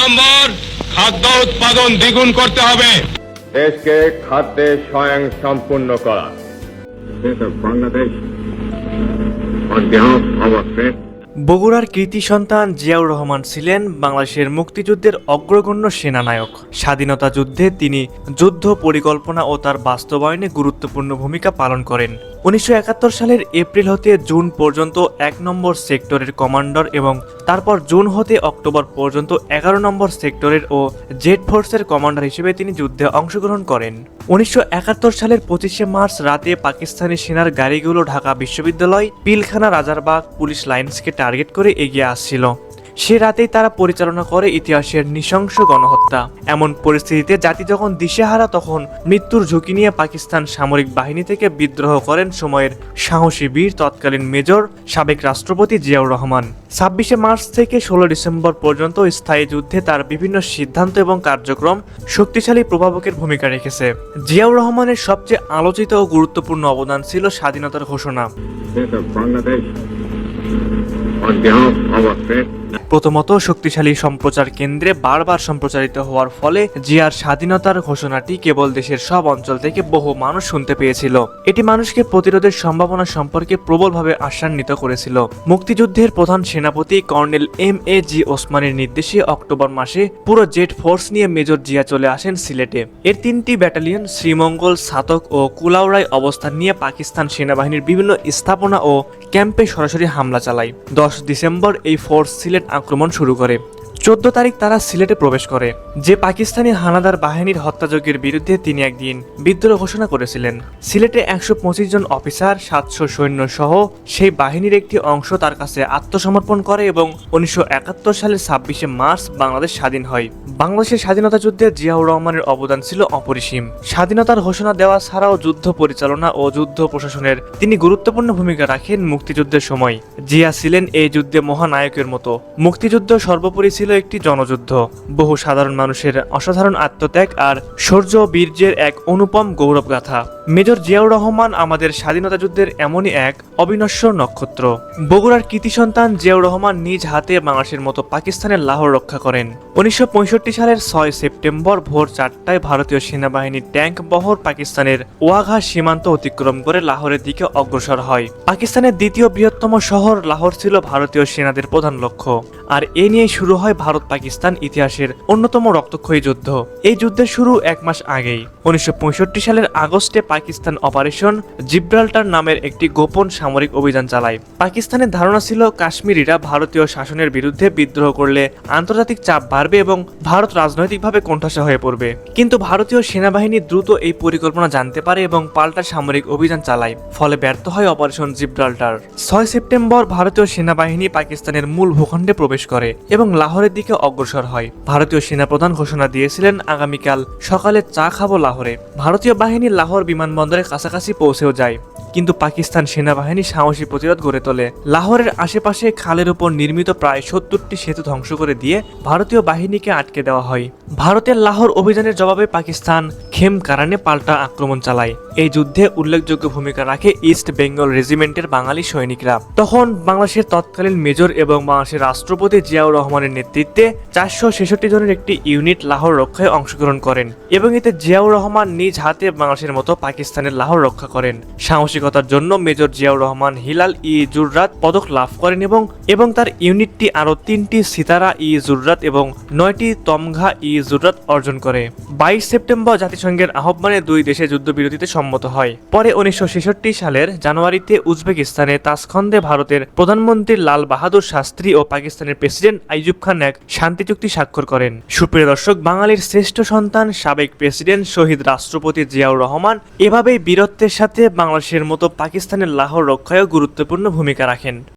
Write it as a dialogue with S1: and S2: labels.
S1: নম্বর খাদ্য উৎপাদন দ্বিগুণ করতে হবে।
S2: দেশকে খাদ্যে স্বয়ং সম্পূর্ণ করা।
S3: বগুড়ার কৃতি সন্তান জিয়াউর রহমান ছিলেন বাংলাদেশের মুক্তিযুদ্ধের অগ্রগণ্য সেনানায়ক। স্বাধীনতা যুদ্ধে তিনি যুদ্ধ পরিকল্পনা ও তার বাস্তবায়নে গুরুত্বপূর্ণ ভূমিকা পালন করেন। উনিশশো একাত্তর সালের এপ্রিল হতে জুন পর্যন্ত এক নম্বর সেক্টরের কমান্ডার এবং তারপর জুন হতে অক্টোবর পর্যন্ত এগারো নম্বর সেক্টরের ও জেড ফোর্সের কমান্ডার হিসেবে তিনি যুদ্ধে অংশগ্রহণ করেন। উনিশশো একাত্তর সালের পঁচিশে মার্চ রাতে পাকিস্তানি সেনার গাড়িগুলো ঢাকা বিশ্ববিদ্যালয়, পিলখানা রাজারবাগ পুলিশ লাইন্সকে টার্গেট করে এগিয়ে আসছিল। সে রাতেই তারা পরিচালনা করে ইতিহাসের নৃশংস গণহত্যা। এমন পরিস্থিতিতে জাতি যখন দিশেহারা, তখন মৃত্যুর ঝুঁকি নিয়ে পাকিস্তান সামরিক বাহিনী থেকে বিদ্রোহ করেন সময়ের সাহসী বীর তৎকালীন মেজর সাবেক রাষ্ট্রপতি জিয়াউর রহমান। ছাব্বিশে মার্চ থেকে ষোলো ডিসেম্বর পর্যন্ত স্থায়ী যুদ্ধে তার বিভিন্ন সিদ্ধান্ত এবং কার্যক্রম শক্তিশালী প্রভাবকের ভূমিকা রেখেছে। জিয়াউর রহমানের সবচেয়ে আলোচিত ও গুরুত্বপূর্ণ অবদান ছিল স্বাধীনতার ঘোষণা।
S4: On behalf of our friend
S3: প্রথমত শক্তিশালী সম্প্রচার কেন্দ্রে বারবার সম্প্রচারিত হওয়ার ফলে জিয়ার স্বাধীনতার ঘোষণাটি কেবল দেশের সব অঞ্চল থেকে বহু মানুষ শুনতে পেয়েছিল। এটি মানুষকে প্রতিরোধের সম্ভাবনা সম্পর্কে প্রবলভাবে আশান্বিত করেছিল। মুক্তিযুদ্ধের প্রধান সেনাপতি কর্নেল এম এ জি ওসমানের নির্দেশে অক্টোবর মাসে পুরো জেট ফোর্স নিয়ে মেজর জিয়া চলে আসেন সিলেটে। এর তিনটি ব্যাটালিয়ন শ্রীমঙ্গল, সাতক ও কুলাউড়ায় অবস্থান নিয়ে পাকিস্তান সেনাবাহিনীর বিভিন্ন স্থাপনা ও ক্যাম্পে সরাসরি হামলা চালায়। দশ ডিসেম্বর এই ফোর্স সিলেট আক্রমণ শুরু করে। চোদ্দ তারিখ তারা সিলেটে প্রবেশ করে। যে পাকিস্তানি হানাদার বাহিনীর হত্যাযজ্ঞের বিরুদ্ধে তিনি একদিন বিদ্রোহ ঘোষণা করেছিলেন। সিলেটে একশো পঁচিশ জন অফিসার, সাতশো সৈন্য সহ সেই বাহিনীর একটি অংশ তার কাছে আত্মসমর্পণ করে এবং উনিশশো একাত্তর সালের ছাব্বিশে মার্চ বাংলাদেশ স্বাধীন হয়। বাংলাদেশের স্বাধীনতা যুদ্ধে জিয়াউর রহমানের অবদান ছিল অপরিসীম। স্বাধীনতার ঘোষণা দেওয়া ছাড়াও যুদ্ধ পরিচালনা ও যুদ্ধ প্রশাসনের তিনি গুরুত্বপূর্ণ ভূমিকা রাখেন মুক্তিযুদ্ধের সময়। জিয়া ছিলেন এই যুদ্ধে মহানায়কের মতো। মুক্তিযুদ্ধ সর্বোপরি ছিল একটি জনযুদ্ধ। বহু সাধারণ মানুষের অসাধারণ আত্মত্যাগ আর শৌর্য বীর্যের এক অনুপম গৌরব গাথা মেজর জিয়াউর রহমান আমাদের স্বাধীনতা যুদ্ধের এমনই এক অবিনশ্বর নক্ষত্র। বগুড়ার কৃতি সন্তান জিয়াউর রহমান নিজ হাতে বাংলাদেশের মতো পাকিস্তানের লাহোর রক্ষা করেন। উনিশশো পঁয়ষট্টি সালের ছয় সেপ্টেম্বর ভোর চারটায় ভারতীয় সেনাবাহিনীর ট্যাঙ্ক বহর পাকিস্তানের ওয়াঘা সীমান্ত অতিক্রম করে লাহোরের দিকে অগ্রসর হয়। পাকিস্তানের দ্বিতীয় বৃহত্তম শহর লাহোর ছিল ভারতীয় সেনাদের প্রধান লক্ষ্য। আর এ নিয়ে শুরু হয় ভারত পাকিস্তান ইতিহাসের অন্যতম রক্তক্ষয়ী যুদ্ধ। এই যুদ্ধের শুরু এক মাস আগেই। উনিশশো পঁয়ষট্টি সালের আগস্টে পাকিস্তান অপারেশন জিব্রাল্টার নামের একটি গোপন সামরিক অভিযান চালায়। পাকিস্তানের ধারণা ছিল কাশ্মীরিরা ভারতীয় শাসনের বিরুদ্ধে বিদ্রোহ করলে আন্তর্জাতিক চাপ বাড়বে এবং ভারত রাজনৈতিকভাবে কোণঠাসা হয়ে পড়বে। কিন্তু ভারতীয় সেনাবাহিনী দ্রুত এই পরিকল্পনা জানতে পারে এবং পাল্টা সামরিক অভিযান চালায়, ফলে ব্যর্থ হয় অপারেশন জিব্রাল্টার। ছয় সেপ্টেম্বর ভারতীয় সেনাবাহিনী পাকিস্তানের মূল ভূখণ্ডে প্রবেশ করে এবং লাহোরের দিকে অগ্রসর হয়। ভারতীয় সেনাপ্রধান ঘোষণা দিয়েছিলেন, আগামীকাল সকালে চা খাব লাহোরে। ভারতীয় বাহিনী লাহোর বিমানবন্দরের কাছাকাছি পৌঁছেও যায়। কিন্তু পাকিস্তান সেনাবাহিনী সাহসী প্রতিরোধ গড়ে তোলে। লাহোরের আশেপাশে খালের উপর নির্মিত প্রায় সত্তরটি সেতু ধ্বংস করে দিয়ে ভারতীয় বাহিনীকে আটকে দেওয়া হয়। ভারতের লাহোর অভিযানের জবাবে পাকিস্তান খেম কারানে পাল্টা আক্রমণ চালায়। এই যুদ্ধে উল্লেখযোগ্য ভূমিকা রাখে ইস্ট বেঙ্গল রেজিমেন্টের বাঙালি সৈনিকরা। তখন বাংলাদেশের তৎকালীন মেজর এবং বাংলাদেশের রাষ্ট্রপতি জিয়াউর রহমানের নেতৃত্বে চারশো ছেষট্টি জনের একটি ইউনিট লাহোর রক্ষায় অংশগ্রহণ করেন এবং এতে জিয়াউর রহমান নিজ হাতে বাংলাদেশের মতো পাকিস্তানের লাহোর রক্ষা করেন। সাহসিকতার জন্য মেজর জিয়াউর রহমান হিলাল ই জুররাত পদক লাভ করেন এবং এবং তার ইউনিটটি আরও তিনটি সিতারা ই জুররাত এবং নয়টি তমঘা ই জুররাত অর্জন করে। বাইশ সেপ্টেম্বর জাতিসংঘের আহ্বানে দুই দেশে যুদ্ধবিরতিতে সম্মত হয়। পরে উনিশশো সালের জানুয়ারিতে উজবেকিস্তানে তাসখন্দে ভারতের প্রধানমন্ত্রী লাল বাহাদুর শাস্ত্রী ও পাকিস্তানের প্রেসিডেন্ট আইজুব খান এক শান্তি চুক্তি স্বাক্ষর করেন। সুপ্রিয় দর্শক, বাঙালির শ্রেষ্ঠ সন্তান, সাবেক প্রেসিডেন্ট, শহীদ রাষ্ট্রপতি জিয়াউর রহমান এভাবেই বীরত্বের সাথে বাংলাদেশের মতো পাকিস্তানের লাহোর রক্ষায়ও গুরুত্বপূর্ণ ভূমিকা রাখেন।